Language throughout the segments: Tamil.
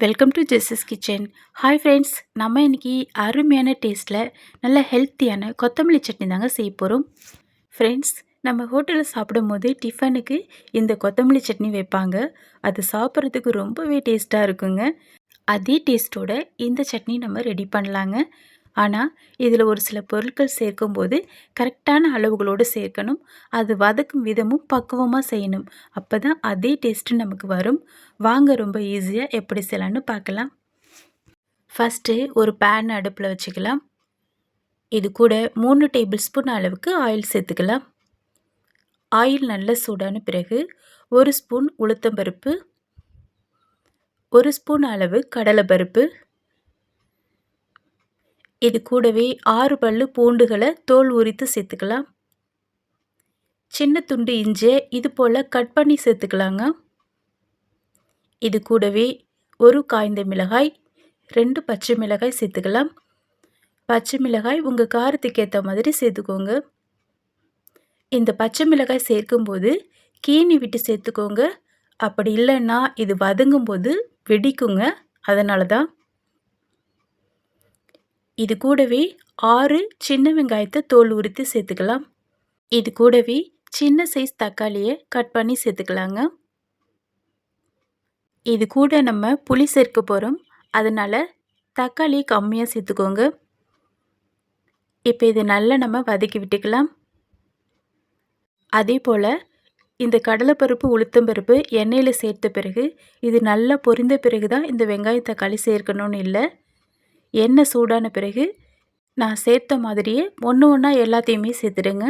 Welcome to Jesse's kitchen hi friends நம்ம இன்னைக்கு அருமையான டேஸ்ட்டில் நல்ல ஹெல்த்தியான கொத்தமல்லி சட்னி தாங்க செய்ய போகிறோம் ஃப்ரெண்ட்ஸ் நம்ம ஹோட்டலில் சாப்பிடும்போது டிஃபனுக்கு இந்த கொத்தமல்லி சட்னி வைப்பாங்க. அது சாப்பிட்றதுக்கு ரொம்பவே டேஸ்ட்டாக இருக்குங்க. அதே டேஸ்ட்டோட இந்த சட்னி நம்ம ரெடி பண்ணலாங்க. ஆனால் இதில் ஒரு சில பொருட்கள் சேர்க்கும்போது கரெக்டான அளவுகளோடு சேர்க்கணும். அது வதக்கும் விதமும் பக்குவமாக செய்யணும். அப்போ தான் அதே டேஸ்ட்டு நமக்கு வரும். வாங்க ரொம்ப ஈஸியாக எப்படி செய்யலான்னு பார்க்கலாம். ஃபஸ்ட்டு ஒரு பேன் அடுப்பில் வச்சுக்கலாம். இது கூட மூணு டேபிள் ஸ்பூன் அளவுக்கு ஆயில் சேர்த்துக்கலாம். ஆயில் நல்ல சூடான பிறகு ஒரு ஸ்பூன் உளுத்தம்பருப்பு ஒரு ஸ்பூன் அளவு கடலைப்பருப்பு இது கூடவே ஆறு பல்லு பூண்டுகளை தோல் உரித்து சேர்த்துக்கலாம். சின்ன துண்டு இஞ்சி இது போல் கட் பண்ணி சேர்த்துக்கலாங்க. இது கூடவே ஒரு காய்ந்த மிளகாய் ரெண்டு பச்சை மிளகாய் சேர்த்துக்கலாம். பச்சை மிளகாய் உங்கள் காரத்துக்கு ஏற்ற மாதிரி சேர்த்துக்கோங்க. இந்த பச்சை மிளகாய் சேர்க்கும்போது கீனி விட்டு சேர்த்துக்கோங்க. அப்படி இல்லைன்னா இது வதங்கும்போது வெடிக்குங்க. அதனால தான் இது கூடவே ஆறு சின்ன வெங்காயத்தை தோல் உரித்து சேர்த்துக்கலாம். இது கூடவே சின்ன சைஸ் தக்காளியை கட் பண்ணி சேர்த்துக்கலாங்க. இது கூட நம்ம புளி சேர்க்க போகிறோம் அதனால் தக்காளி கம்மியாக சேர்த்துக்கோங்க. இப்போ இது நல்லா நம்ம வதக்கி விட்டுக்கலாம். அதே போல் இந்த கடலைப்பருப்பு உளுத்தம்பருப்பு எண்ணெயில் சேர்த்த பிறகு இது நல்லா பொரிந்த பிறகு தான் இந்த வெங்காயம் தக்காளி சேர்க்கணும்னு இல்லை. எண்ணெய் சூடான பிறகு நான் சேர்த்த மாதிரியே ஒன்று ஒன்றா எல்லாத்தையுமே சேர்த்துடுங்க.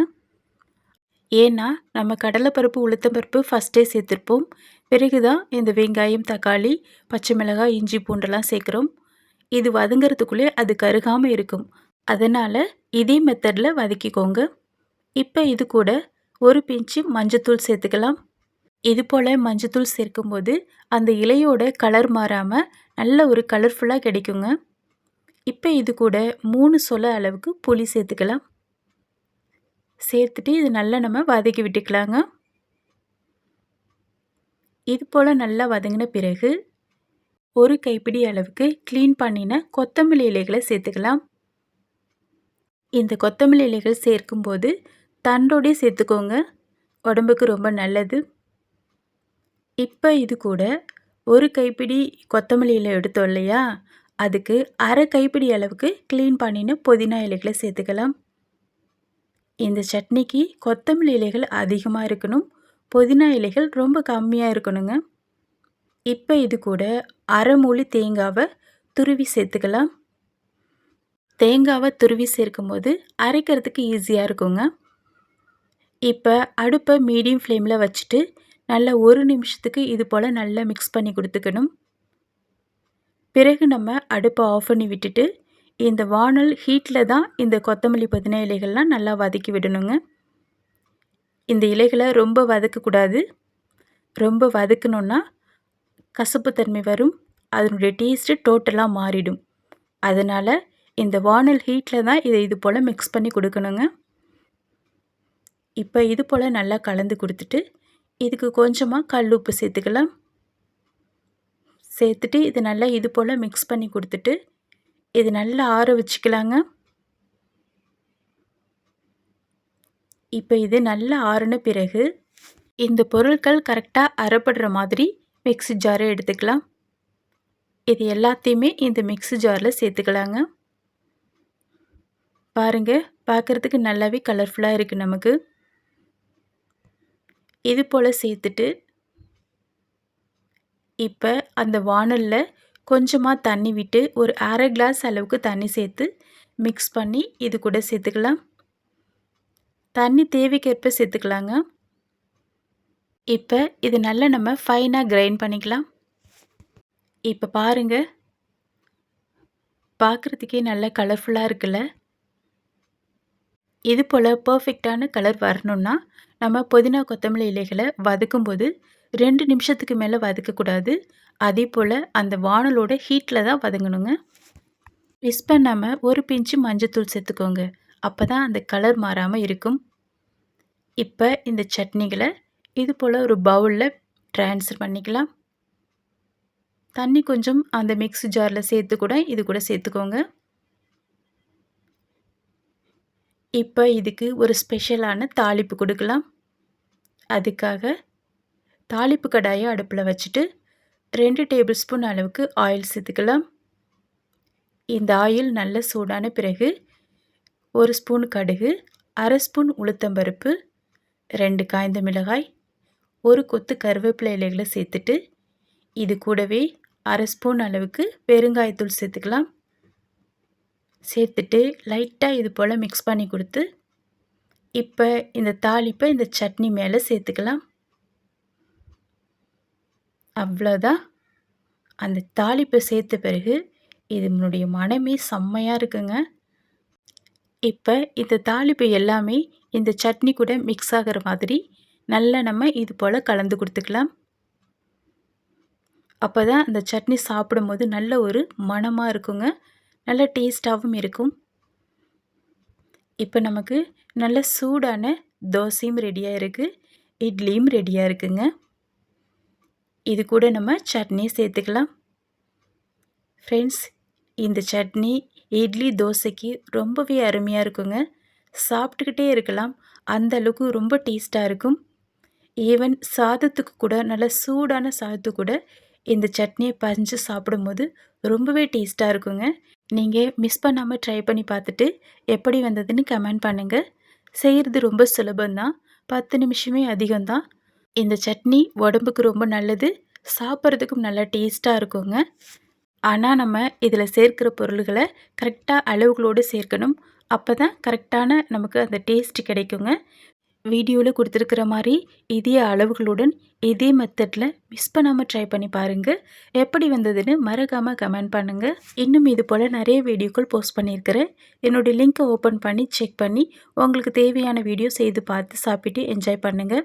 ஏன்னா நம்ம கடலைப்பருப்பு உளுத்தம்பருப்பு ஃபஸ்ட்டே சேர்த்துருப்போம். பிறகு தான் இந்த வெங்காயம் தக்காளி பச்சை மிளகாய் இஞ்சி பூண்டெல்லாம் சேர்க்குறோம். இது வதங்கிறதுக்குள்ளே அது கருகாமல் இருக்கும். அதனால் இதே மெத்தடில் வதக்கிக்கோங்க. இப்போ இது கூட ஒரு பிஞ்சு மஞ்சத்தூள் சேர்த்துக்கலாம். இது போல் மஞ்சத்தூள் சேர்க்கும்போது அந்த இலையோட கலர் மாறாமல் நல்ல ஒரு கலர்ஃபுல்லாக கிடைக்குங்க. இப்போ இது கூட மூணு சொல அளவுக்கு புளி சேர்த்துக்கலாம். சேர்த்துட்டு இது நல்லா நம்ம வதக்கி விட்டுக்கலாங்க. இது போல் நல்லா வதங்கின பிறகு ஒரு கைப்பிடி அளவுக்கு க்ளீன் பண்ணின கொத்தமல்லி இலைகளை சேர்த்துக்கலாம். இந்த கொத்தமல்லி இலைகள் சேர்க்கும்போது தண்டோடே சேர்த்துக்கோங்க. உடம்புக்கு ரொம்ப நல்லது. இப்போ இது கூட ஒரு கைப்பிடி கொத்தமல்லி இலை எடுத்தோம் இல்லையா? அதுக்கு அரை கைப்பிடி அளவுக்கு க்ளீன் பண்ணின புதினா இலைகளை சேர்த்துக்கலாம். இந்த சட்னிக்கு கொத்தமல்லி இலைகள் அதிகமாக இருக்கணும். புதினா இலைகள் ரொம்ப கம்மியாக இருக்கணுங்க. இப்போ இது கூட அரை மூலி தேங்காவை துருவி சேர்த்துக்கலாம். தேங்காவை துருவி சேர்க்கும்போது அரைக்கிறதுக்கு ஈஸியாக இருக்குங்க. இப்போ அடுப்பை மீடியம் ஃப்ளேமில் வச்சுட்டு நல்லா ஒரு நிமிஷத்துக்கு இது போல் நல்லா மிக்ஸ் பண்ணி கொடுத்துக்கணும். பிறகு நம்ம அடுப்பை ஆஃப் பண்ணி விட்டுட்டு இந்த வானல் ஹீட்டில் தான் இந்த கொத்தமல்லி புதினா இலைகள்லாம் நல்லா வதக்கி விடணுங்க. இந்த இலைகளை ரொம்ப வதக்கக்கூடாது. ரொம்ப வதக்கணுன்னா கசப்புத்தன்மை வரும் அதனுடைய டேஸ்ட்டு டோட்டலாக மாறிடும். அதனால் இந்த வானல் ஹீட்டில் தான் இதை இது போல் மிக்ஸ் பண்ணி கொடுக்கணுங்க. இப்போ இது போல் நல்லா கலந்து கொடுத்துட்டு இதுக்கு கொஞ்சமாக கல் உப்பு சேர்த்துக்கலாம். சேர்த்துட்டு இது நல்லா இது போல் மிக்ஸ் பண்ணி கொடுத்துட்டு இது நல்லா ஆற வச்சுக்கலாங்க. இப்போ இது நல்லா ஆறுன பிறகு இந்த பொருட்கள் கரெக்டாக அரைப்படுற மாதிரி மிக்ஸி ஜாரை எடுத்துக்கலாம். இது எல்லாத்தையுமே இந்த மிக்ஸி ஜாரில் சேர்த்துக்கலாங்க. பாருங்கள் பார்க்குறதுக்கு நல்லாவே கலர்ஃபுல்லாக இருக்குது நமக்கு. இது போல் சேர்த்துட்டு இப்போ அந்த வானலில் கொஞ்சமாக தண்ணி விட்டு ஒரு அரை கிளாஸ் அளவுக்கு தண்ணி சேர்த்து மிக்ஸ் பண்ணி இது கூட சேர்த்துக்கலாம். தண்ணி தேவைக்கேற்ப சேர்த்துக்கலாங்க. இப்போ இது நல்லா நம்ம ஃபைனாக கிரைண்ட் பண்ணிக்கலாம். இப்போ பாருங்கள் பார்க்குறதுக்கே நல்லா கலர்ஃபுல்லாக இருக்குல்ல. இது போல் பர்ஃபெக்டான கலர் வரணுன்னா நம்ம புதினா கொத்தமல்லி இலைகளை வதக்கும்போது ரெண்டு நிமிஷத்துக்கு மேலே வதக்கக்கூடாது. அதே போல் அந்த வானலோட ஹீட்டில் தான் வதங்கணுங்க. மிஸ் பண்ணாமல் ஒரு பிஞ்சு மஞ்சத்தூள் சேர்த்துக்கோங்க. அப்போ தான் அந்த கலர் மாறாமல் இருக்கும். இப்போ இந்த சட்னிகளை இது போல் ஒரு பவுலில் ட்ரான்ஸ்ஃபர் பண்ணிக்கலாம். தண்ணி கொஞ்சம் அந்த மிக்ஸி ஜாரில் சேர்த்து கூட இது கூட சேர்த்துக்கோங்க. இப்போ இதுக்கு ஒரு ஸ்பெஷலான தாளிப்பு கொடுக்கலாம். அதுக்காக தாளிப்பு கடாயை அடுப்பில் வச்சுட்டு ரெண்டு டேபிள் ஸ்பூன் அளவுக்கு ஆயில் சேர்த்துக்கலாம். இந்த ஆயில் நல்ல சூடான பிறகு ஒரு ஸ்பூன் கடுகு அரை ஸ்பூன் உளுத்தம்பருப்பு ரெண்டு காய்ந்த மிளகாய் ஒரு கொத்து கருவேப்பிலை இலைகளை சேர்த்துட்டு இது கூடவே அரை ஸ்பூன் அளவுக்கு பெருங்காயத்தூள் சேர்த்துக்கலாம். சேர்த்துட்டு லைட்டாக இது போல் மிக்ஸ் பண்ணி கொடுத்து இப்போ இந்த தாளிப்பை இந்த சட்னி மேலே சேர்த்துக்கலாம். அவ்வளோதான் அந்த தாளிப்பை சேர்த்த பிறகு இதனுடைய மனமே செம்மையாக இருக்குங்க. இப்போ இந்த தாளிப்பு எல்லாமே இந்த சட்னி கூட மிக்ஸ் ஆகிற மாதிரி நல்லா நம்ம இது போல் கலந்து கொடுத்துக்கலாம். அப்போ தான் அந்த சட்னி சாப்பிடும்போது நல்ல ஒரு மணமாக இருக்குங்க. நல்ல டேஸ்ட்டாகவும் இருக்கும். இப்போ நமக்கு நல்ல சூடான தோசையும் ரெடியாக இருக்குது இட்லியும் ரெடியாக இருக்குங்க. இது கூட நம்ம சட்னி சேர்த்துக்கலாம். ஃப்ரெண்ட்ஸ் இந்த சட்னி இட்லி தோசைக்கு ரொம்பவே அருமையாக இருக்குங்க. சாப்பிட்டுக்கிட்டே இருக்கலாம். அந்த அளவுக்கு ரொம்ப டேஸ்ட்டாக இருக்கும். ஈவன் சாதத்துக்கு கூட நல்ல சூடான சாதத்துக்கு கூட இந்த சட்னியை பறிஞ்சு சாப்பிடும்போது ரொம்பவே டேஸ்ட்டாக இருக்குங்க. நீங்கள் மிஸ் பண்ணாமல் ட்ரை பண்ணி பார்த்துட்டு எப்படி வந்ததுன்னு கமெண்ட் பண்ணுங்கள் செய்கிறது ரொம்ப சுலபந்தான் பத்து நிமிஷமே அதிகம்தான். இந்த சட்னி உடம்புக்கு ரொம்ப நல்லது சாப்பிட்றதுக்கும் நல்லா டேஸ்ட்டாக இருக்குங்க. ஆனால் நம்ம இதில் சேர்க்கிற பொருள்களை கரெக்டாக அளவுகளோடு சேர்க்கணும். அப்போ தான் கரெக்டான நமக்கு அந்த டேஸ்ட் கிடைக்குங்க. வீடியோவில் கொடுத்துருக்கிற மாதிரி இதே அளவுகளுடன் இதே மெத்தடில் மிஸ் பண்ணாமல் ட்ரை பண்ணி பாருங்கள் எப்படி வந்ததுன்னு மறக்காமல் கமெண்ட் பண்ணுங்கள் இன்னும் இது போல் நிறைய வீடியோக்கள் போஸ்ட் பண்ணியிருக்கிறேன். என்னுடைய லிங்க்கை ஓப்பன் பண்ணி செக் பண்ணி உங்களுக்கு தேவையான வீடியோ செய்து பார்த்து சாப்பிட்டு என்ஜாய் பண்ணுங்கள்